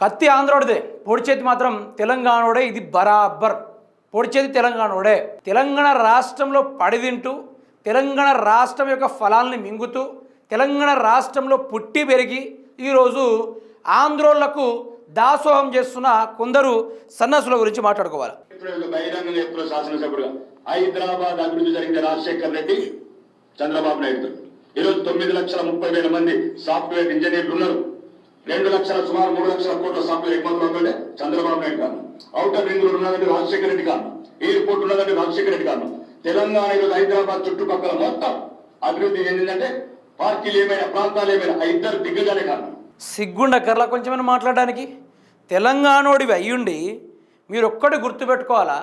కత్తి ఆంధ్రోడిదే. పొడిచేతి మాత్రం తెలంగాణోడే ఇది బరాబర్. పొడిచేది తెలంగాణోడే. తెలంగాణ రాష్ట్రంలో పడిదింటూ తెలంగాణ రాష్ట్రం యొక్క ఫలాల్ని మింగుతూ తెలంగాణ రాష్ట్రంలో పుట్టి పెరిగి ఈరోజు ఆంధ్రోళ్ళకు దాసోహం చేస్తున్న కొందరు సన్నసుల గురించి మాట్లాడుకోవాలి. బహిరంగ చెప్తున్న శాసనసభ్యుడుగా హైదరాబాద్ అభివృద్ధి జరిగిన రాజశేఖర్ రెడ్డి చంద్రబాబు నాయుడు. ఈరోజు తొమ్మిది లక్షల ముప్పై వేల మంది సాఫ్ట్వేర్ ఇంజనీర్లు ఉన్నారు. రెండు లక్షల సుమారు మూడు లక్షల కోట్ల సాఫ్ట్వేర్ ఎగుమతులు అవుతుంటే చంద్రబాబు నాయుడు కారణం అవుటర్ రింగ్ రోడ్ ఉన్నదంటే రాజశేఖర రెడ్డి కారణం ఎయిర్పోర్ట్ ఉన్నదంటే రాజశేఖర రెడ్డి కారణం తెలంగాణ ఈరోజు హైదరాబాద్ చుట్టుపక్కల మొత్తం అభివృద్ధి చెందిందంటే పార్టీలు ఏమైనా ప్రాంతాలు ఏమైనా ఆ ఇద్దరు దిగ్గజాలే కారణం సిగ్గుండ కర్ల కొంచెమైనా మాట్లాడడానికి? తెలంగాణోడివి అయ్యుండి మీరు ఒక్కటి గుర్తుపెట్టుకోవాలా?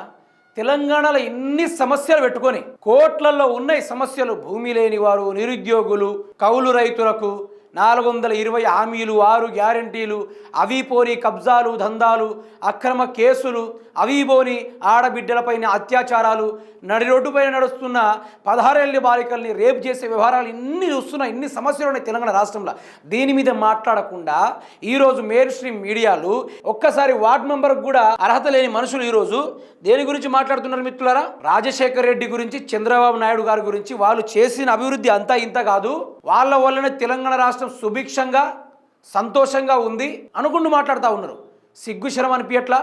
తెలంగాణలో ఇన్ని సమస్యలు పెట్టుకొని కోట్లలో ఉన్నాయి సమస్యలు భూమి లేని వారు నిరుద్యోగులు కౌలు రైతులకు నాలుగు వందల ఇరవై హామీలు ఆరు గ్యారంటీలు అవి పోని కబ్జాలు దందాలు అక్రమ కేసులు అవి పోని ఆడబిడ్డలపైన అత్యాచారాలు నడి రోడ్డుపైన నడుస్తున్న పదహారేళ్ళ బాలికల్ని రేపు చేసే వ్యవహారాలు ఇన్ని చూస్తున్నా ఇన్ని సమస్యలు ఉన్నాయి తెలంగాణ రాష్ట్రంలో. దీని మీద మాట్లాడకుండా ఈరోజు మెయిన్ స్ట్రీమ్ మీడియాలు ఒక్కసారి వార్డ్ మెంబర్కి కూడా అర్హత లేని మనుషులు ఈరోజు దేని గురించి మాట్లాడుతున్నారు మిత్రులారా? రాజశేఖర్ రెడ్డి గురించి చంద్రబాబు నాయుడు గారి గురించి వాళ్ళు చేసిన అభివృద్ధి అంతా ఇంత కాదు. వాళ్ళ వల్లనే తెలంగాణ రాష్ట్రం సుభిక్షంగా సంతోషంగా ఉంది అనుకుంటూ మాట్లాడుతూ ఉన్నారు. సిగ్గు శరం అనిపించట్లా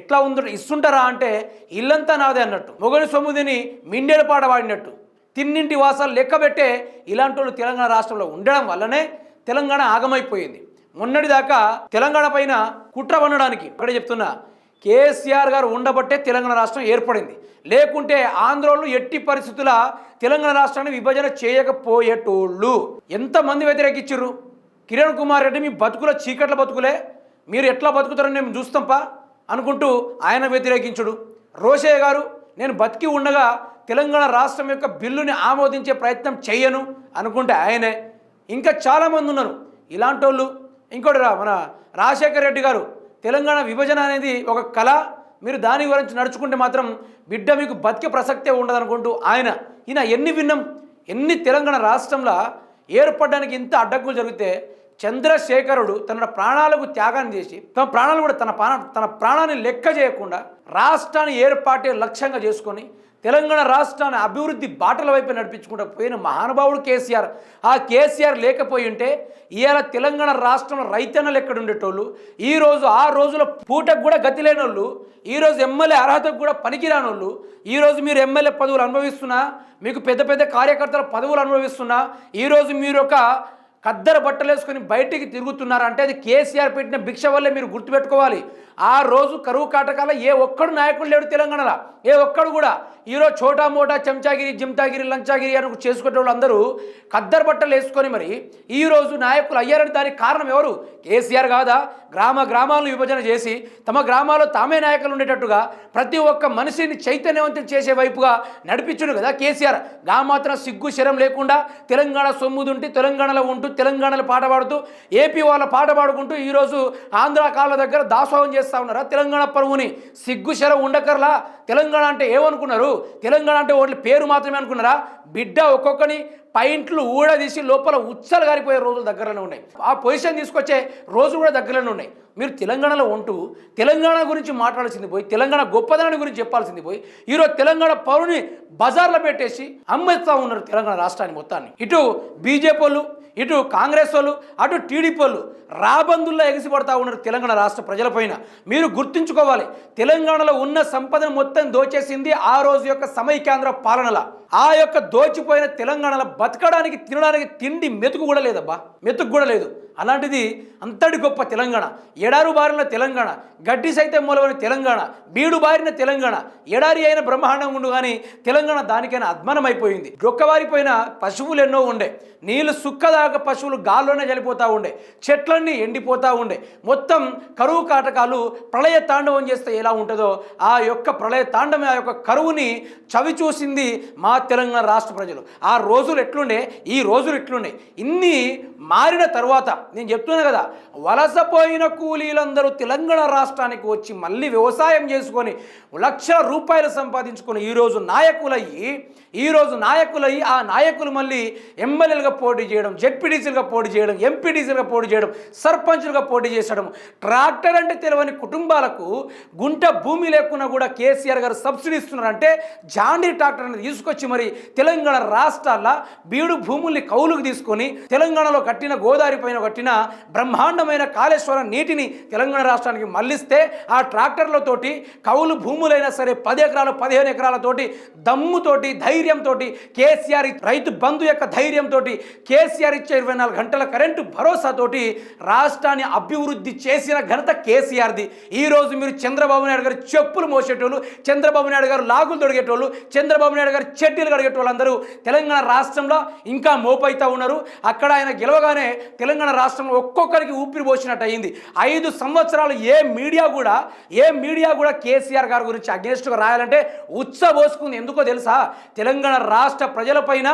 ఎట్లా ఉందో ఇస్తుంటారా అంటే ఇల్లంతా నాదే అన్నట్టు. మొగలి సొమ్ముదిని మిండేల పాట పాడినట్టు తిన్నింటి వాసాలు లెక్క పెట్టే ఇలాంటి వాళ్ళు తెలంగాణ రాష్ట్రంలో ఉండడం వల్లనే తెలంగాణ ఆగమైపోయింది. మొన్నటిదాకా తెలంగాణ పైన కుట్ర పన్నడానికి అక్కడే చెప్తున్నా కేసీఆర్ గారు ఉండబట్టే తెలంగాణ రాష్ట్రం ఏర్పడింది. లేకుంటే ఆంధ్రోళ్ళు ఎట్టి పరిస్థితుల తెలంగాణ రాష్ట్రాన్ని విభజన చేయకపోయేటోళ్ళు. ఎంతమంది వ్యతిరేకించరు కిరణ్ కుమార్ రెడ్డి మీ బతుకుల చీకట్ల బతుకులే. మీరు ఎట్లా బతుకుతారని మేము చూస్తాంపా అనుకుంటూ ఆయన వ్యతిరేకించుడు. రోషయ్య గారు నేను బతికి ఉండగా తెలంగాణ రాష్ట్రం యొక్క బిల్లుని ఆమోదించే ప్రయత్నం చెయ్యను అనుకుంటే ఆయనే. ఇంకా చాలామంది ఉన్నారు. ఇలాంటి వాళ్ళు ఇంకోటి రా మన రాజశేఖర్ రెడ్డి గారు తెలంగాణ విభజన అనేది ఒక కళ. మీరు దాని గురించి నడుచుకుంటే మాత్రం బిడ్డ మీకు బతికే ప్రసక్తే ఉండదనుకుంటూ ఆయన ఈయన ఎన్ని విన్నాం ఎన్ని తెలంగాణ రాష్ట్రంలో ఏర్పడడానికి ఇంత అడ్డంకులు జరిగితే చంద్రశేఖరుడు తన ప్రాణాలకు త్యాగం చేసి తన ప్రాణాలు కూడా తన ప్రాణ తన ప్రాణాన్ని లెక్క చేయకుండా రాష్ట్రాన్ని ఏర్పాటే లక్ష్యంగా చేసుకొని తెలంగాణ రాష్ట్రాన్ని అభివృద్ధి బాటల వైపు నడిపించుకుంటూ పోయిన మహానుభావుడు కేసీఆర్. ఆ కేసీఆర్ లేకపోయి ఉంటే ఇవాళ తెలంగాణ రాష్ట్రంలో రైతన్నలు ఎక్కడ ఉండేటోళ్ళు ఈరోజు ఆ రోజుల పూటకు కూడా గతి లేని వాళ్ళు ఈరోజు ఎమ్మెల్యే అర్హతకు కూడా పనికిరాని వాళ్ళు ఈరోజు మీరు ఎమ్మెల్యే పదవులు అనుభవిస్తున్నా మీకు పెద్ద పెద్ద కార్యకర్తల పదవులు అనుభవిస్తున్నా ఈరోజు మీరు ఒక కద్దర బట్టలు వేసుకొని బయటికి తిరుగుతున్నారు అంటే అది కేసీఆర్ పెట్టిన భిక్ష వల్లే మీరు గుర్తుపెట్టుకోవాలి. ఆ రోజు కరువు కాటకాల ఏ ఒక్కడు నాయకుడు లేడు తెలంగాణలో. ఏ ఒక్కడు కూడా. ఈరోజు చోటా మోటా చెంచాగిరి జిమ్తాగిరి లంచాగిరి అని చేసుకునే వాళ్ళందరూ కద్దరు బట్టలు వేసుకొని మరి ఈరోజు నాయకులు అయ్యారని దానికి కారణం ఎవరు? కేసీఆర్ కాదా? గ్రామ గ్రామాలను విభజన చేసి తమ గ్రామాల్లో తామే నాయకులు ఉండేటట్టుగా ప్రతి ఒక్క మనిషిని చైతన్యవంతం చేసే వైపుగా నడిపించుడు కదా కేసీఆర్. గా మాత్రం సిగ్గు శరం లేకుండా తెలంగాణ సొమ్ముదుంటి తెలంగాణలో ఉంటూ తెలంగాణలో పాట పాడుతూ ఏపీ వాళ్ళ పాట పాడుకుంటూ ఈరోజు ఆంధ్ర కాళ్ళ దగ్గర దాసోహం చేస్తూ ఉన్నారా. తెలంగాణ పరువుని సిగ్గుశర ఉండకర్లా? తెలంగాణ అంటే ఏమనుకున్నారు? తెలంగాణ అంటే ఓన్లీ పేరు మాత్రమే అనుకున్నారా? బిడ్డ ఒక్కొక్కని పైంట్లు ఊడదీసి లోపల ఉచ్చలు గారిపోయే రోజులు దగ్గరలోనే ఉన్నాయి. ఆ పొజిషన్ తీసుకొచ్చే రోజులు కూడా దగ్గరలోనే ఉన్నాయి. మీరు తెలంగాణలో ఉంటూ తెలంగాణ గురించి మాట్లాడాల్సింది పోయి తెలంగాణ గొప్పదనాన్ని గురించి చెప్పాల్సింది పోయి ఈరోజు తెలంగాణ పౌరుని బజార్లో పెట్టేసి అమ్మేస్తా ఉన్నారు తెలంగాణ రాష్ట్రాన్ని మొత్తాన్ని. ఇటు బీజేపీ వాళ్ళు ఇటు కాంగ్రెస్ వాళ్ళు అటు టీడీపీ వాళ్ళు రాబందుల్లో ఎగిసిపడతా ఉన్నారు తెలంగాణ రాష్ట్ర ప్రజలపైన. మీరు గుర్తుంచుకోవాలి తెలంగాణలో ఉన్న సంపదను మొత్తం దోచేసింది ఆ రోజు యొక్క సమైక్యాంధ్ర పాలనల. ఆ యొక్క దోచిపోయిన తెలంగాణలో బతకడానికి తినడానికి తిండి మెతుకు కూడా లేదబ్బా. మెతుకు కూడా లేదు. అలాంటిది అంతటి గొప్ప తెలంగాణ ఎడారు బారిన తెలంగాణ గడ్డి సైతం మూలమైన తెలంగాణ బీడు బారిన తెలంగాణ ఎడారి అయిన బ్రహ్మాండం ఉండు కానీ తెలంగాణ దానికైనా అద్మానమైపోయింది. డొక్కవారిపోయిన పశువులు ఎన్నో ఉండే. నీళ్ళు సుక్కదాకా పశువులు గాల్లోనే చనిపోతూ ఉండే. చెట్లన్నీ ఎండిపోతూ ఉండే. మొత్తం కరువు కాటకాలు ప్రళయ తాండవం చేస్తే ఎలా ఉంటుందో ఆ యొక్క ప్రళయ తాండవం ఆ యొక్క కరువుని చవి చూసింది మా తెలంగాణ రాష్ట్ర ప్రజలు. ఆ రోజులు ఎట్లుండే? ఈ రోజులు ఎట్లుండే? ఇన్ని మారిన తర్వాత నేను చెప్తున్నా కదా వలసపోయిన కూలీలందరూ తెలంగాణ రాష్ట్రానికి వచ్చి మళ్ళీ వ్యవసాయం చేసుకొని లక్షల రూపాయలు సంపాదించుకొని ఈరోజు నాయకులయ్యి ఈరోజు నాయకులయ్యి ఆ నాయకులు మళ్ళీ ఎమ్మెల్యేలుగా పోటీ చేయడం జెడ్పీడీసీలుగా పోటీ చేయడం ఎంపీడీసీలుగా పోటీ చేయడం సర్పంచులుగా పోటీ చేసడం ట్రాక్టర్ అంటే తెలియని కుటుంబాలకు గుంట భూమి లేకున్నా కూడా కేసీఆర్ గారు సబ్సిడీ ఇస్తున్నారంటే జాండీ ట్రాక్టర్ అనేది తీసుకొచ్చి మరి తెలంగాణ రాష్ట్రాల్లో బీడు భూముల్ని కౌలుకు తీసుకొని తెలంగాణలో కట్టిన గోదావరి పైన కట్టిన బ్రహ్మాండమైన కాళేశ్వరం నీటిని తెలంగాణ రాష్ట్రానికి మళ్ళిస్తే ఆ ట్రాక్టర్లతోటి కౌలు భూములైనా సరే పది ఎకరాలు పదిహేను ఎకరాలతోటి దమ్ముతోటి ధైర్యంతో కేసీఆర్ రైతు బంధు యొక్క ధైర్యంతో కేసీఆర్ ఇచ్చే ఇరవై నాలుగు గంటల కరెంటు భరోసాతోటి రాష్ట్రాన్ని అభివృద్ధి చేసిన ఘనత కేసీఆర్ది. ఈ రోజు మీరు చంద్రబాబు నాయుడు గారు చెప్పులు మోసేటోళ్ళు చంద్రబాబు నాయుడు గారు లాగులు తొడిగేటోళ్ళు చంద్రబాబు నాయుడు గారు చెడ్డీలు కడిగేటోళ్ళందరూ తెలంగాణ రాష్ట్రంలో ఇంకా మోపైతా ఉన్నారు. అక్కడ ఆయన గెలవగానే తెలంగాణ రాష్ట్రంలో ఒక్కొక్కరికి ఊపిరి పోసినట్టు అయింది. ఐదు సంవత్సరాలు ఏ మీడియా కూడా ఏ మీడియా కూడా కేసీఆర్ గారి గురించి అగేన్స్ట్గా రాయాలంటే ఉత్సబోసుకుంది ఎందుకో తెలుసా? తెలంగాణ రాష్ట్ర ప్రజలపైన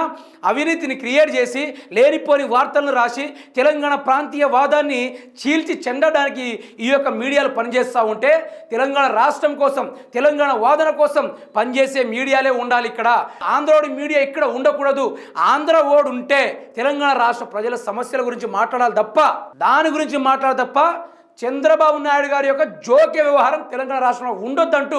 అవినీతిని క్రియేట్ చేసి లేనిపోని వార్తలను రాసి తెలంగాణ ప్రాంతీయ వాదాన్ని చీల్చి చెందడానికి ఈ యొక్క మీడియాలు పనిచేస్తూ ఉంటే తెలంగాణ రాష్ట్రం కోసం తెలంగాణ వాదన కోసం పనిచేసే మీడియాలే ఉండాలి ఇక్కడ. ఆంధ్రోడి మీడియా ఇక్కడ ఉండకూడదు. ఆంధ్ర ఓడు ఉంటే తెలంగాణ రాష్ట్ర ప్రజల సమస్య సమస్యల గురించి మాట్లాడాలి తప్ప దాని గురించి మాట్లాడాలి తప్ప చంద్రబాబు నాయుడు గారి యొక్క జోక్య వ్యవహారం తెలంగాణ రాష్ట్రంలో ఉండొద్దంటూ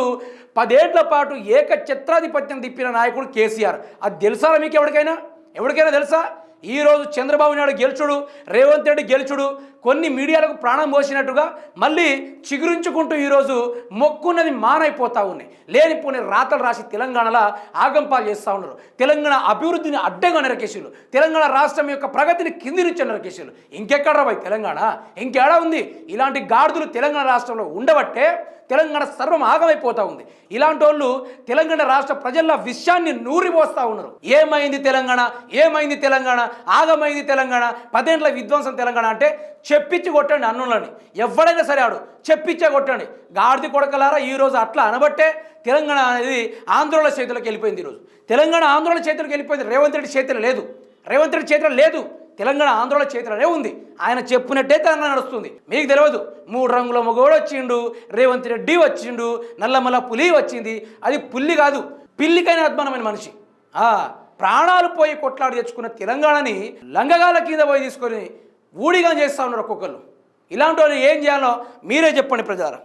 పదేళ్ళ పాటు ఏక చిత్రాధిపత్యం తిప్పిన నాయకుడు కేసీఆర్. అది తెలుసా మీకు ఎవరికైనా? ఎవరికైనా తెలుసా? ఈరోజు చంద్రబాబు నాయుడు గెలుచుడు రేవంత్ రెడ్డి గెలుచుడు కొన్ని మీడియాలకు ప్రాణం పోసినట్టుగా మళ్ళీ చిగురించుకుంటూ ఈరోజు మొక్కున్నది మానైపోతా ఉన్నాయి. లేనిపోని రాతలు రాసి తెలంగాణలో ఆగంపాలు చేస్తూ ఉన్నారు. తెలంగాణ అభివృద్ధిని అడ్డంగా నరకేశులు తెలంగాణ రాష్ట్రం యొక్క ప్రగతిని కింది నుంచి నరకేశులు ఇంకెక్కడ రాబాయి తెలంగాణ? ఇంకేడా ఉంది? ఇలాంటి గాడిదలు తెలంగాణ రాష్ట్రంలో ఉండబట్టే తెలంగాణ సర్వం ఆగమైపోతా ఉంది. ఇలాంటి వాళ్ళు తెలంగాణ రాష్ట్ర ప్రజల విషయాన్ని నూరిపోస్తా ఉన్నారు. ఏమైంది తెలంగాణ? ఏమైంది తెలంగాణ? ఆగమైంది తెలంగాణ? పదేండ్ల విధ్వంసం తెలంగాణ అంటే చెప్పించి కొట్టండి అన్నులని. ఎవడైనా సరే ఆడు చెప్పించే కొట్టండి. గాడిది కొడకలారా ఈరోజు అట్లా అనబట్టే తెలంగాణ అనేది ఆంధ్రుల చేతులకు వెళ్ళిపోయింది ఈరోజు. తెలంగాణ ఆంధ్రోళ చేతులకు వెళ్ళిపోయింది రేవంత్ రెడ్డి చేతిలో లేదు. రేవంత్ రెడ్డి చేతిలో లేదు. తెలంగాణ ఆంధ్రలో చేతిలోనే ఉంది. ఆయన చెప్పినట్టే తెలంగాణ నడుస్తుంది. మీకు తెలియదు మూడు రంగుల మగోడు వచ్చిండు రేవంత్ రెడ్డి వచ్చిండు నల్లమల్ల పులి వచ్చింది. అది పుల్లి కాదు పిల్లికైన అద్భుతమైన మనిషి. ఆ ప్రాణాలు పోయి కొట్లాడి తెచ్చుకున్న తెలంగాణని లంగగాల కింద పోయి తీసుకొని ఊడిగా చేస్తా ఉన్నారు ఒక్కొక్కరు ఇలాంటి వాళ్ళు ఏం చేయాలో మీరే చెప్పండి ప్రజారా.